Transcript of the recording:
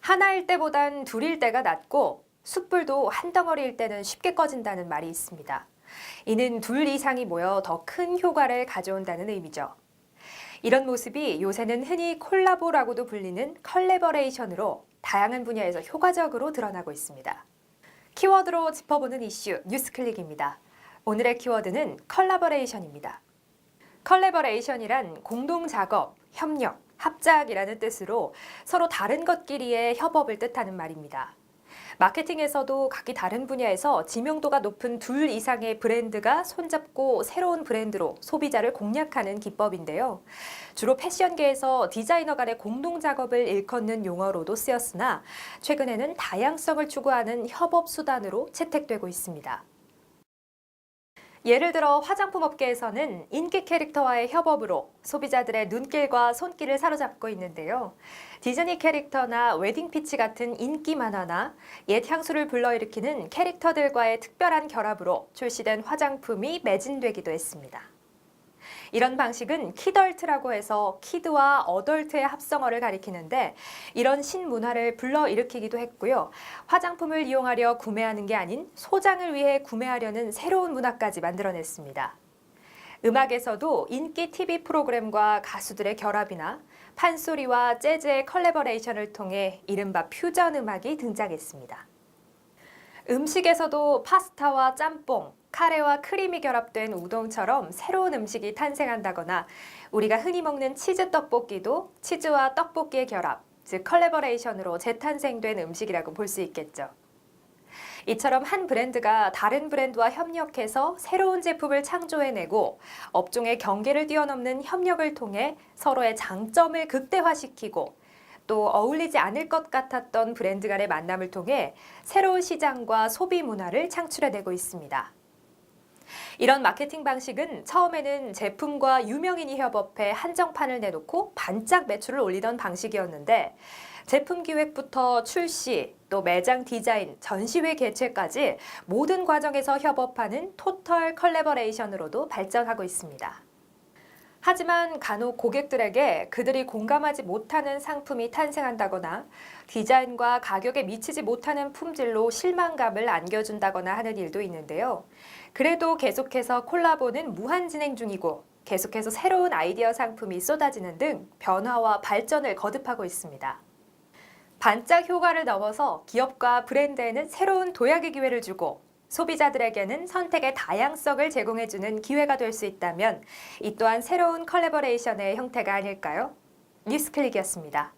하나일 때보단 둘일 때가 낫고 숯불도 한 덩어리일 때는 쉽게 꺼진다는 말이 있습니다. 이는 둘 이상이 모여 더 큰 효과를 가져온다는 의미죠. 이런 모습이 요새는 흔히 콜라보라고도 불리는 컬래버레이션으로 다양한 분야에서 효과적으로 드러나고 있습니다. 키워드로 짚어보는 이슈 뉴스클릭입니다. 오늘의 키워드는 컬라버레이션입니다. 컬래버레이션이란 공동 작업, 협력, 합작이라는 뜻으로 서로 다른 것끼리의 협업을 뜻하는 말입니다. 마케팅에서도 각기 다른 분야에서 지명도가 높은 둘 이상의 브랜드가 손잡고 새로운 브랜드로 소비자를 공략하는 기법인데요. 주로 패션계에서 디자이너 간의 공동 작업을 일컫는 용어로도 쓰였으나 최근에는 다양성을 추구하는 협업 수단으로 채택되고 있습니다. 예를 들어 화장품 업계에서는 인기 캐릭터와의 협업으로 소비자들의 눈길과 손길을 사로잡고 있는데요. 디즈니 캐릭터나 웨딩 피치 같은 인기 만화나 옛 향수를 불러일으키는 캐릭터들과의 특별한 결합으로 출시된 화장품이 매진되기도 했습니다. 이런 방식은 키덜트라고 해서 키드와 어덜트의 합성어를 가리키는데 이런 신문화를 불러일으키기도 했고요. 화장품을 이용하려 구매하는 게 아닌 소장을 위해 구매하려는 새로운 문화까지 만들어냈습니다. 음악에서도 인기 TV 프로그램과 가수들의 결합이나 판소리와 재즈의 컬래버레이션을 통해 이른바 퓨전 음악이 등장했습니다. 음식에서도 파스타와 짬뽕, 카레와 크림이 결합된 우동처럼 새로운 음식이 탄생한다거나 우리가 흔히 먹는 치즈 떡볶이도 치즈와 떡볶이의 결합, 즉 컬래버레이션으로 재탄생된 음식이라고 볼 수 있겠죠. 이처럼 한 브랜드가 다른 브랜드와 협력해서 새로운 제품을 창조해내고 업종의 경계를 뛰어넘는 협력을 통해 서로의 장점을 극대화시키고 또 어울리지 않을 것 같았던 브랜드 간의 만남을 통해 새로운 시장과 소비 문화를 창출해내고 있습니다. 이런 마케팅 방식은 처음에는 제품과 유명인이 협업해 한정판을 내놓고 반짝 매출을 올리던 방식이었는데 제품 기획부터 출시, 또 매장 디자인, 전시회 개최까지 모든 과정에서 협업하는 토털 컬래버레이션으로도 발전하고 있습니다. 하지만 간혹 고객들에게 그들이 공감하지 못하는 상품이 탄생한다거나 디자인과 가격에 미치지 못하는 품질로 실망감을 안겨준다거나 하는 일도 있는데요. 그래도 계속해서 콜라보는 무한 진행 중이고 계속해서 새로운 아이디어 상품이 쏟아지는 등 변화와 발전을 거듭하고 있습니다. 반짝 효과를 넘어서 기업과 브랜드에는 새로운 도약의 기회를 주고 소비자들에게는 선택의 다양성을 제공해주는 기회가 될 수 있다면 이 또한 새로운 컬래버레이션의 형태가 아닐까요? 뉴스클릭이었습니다.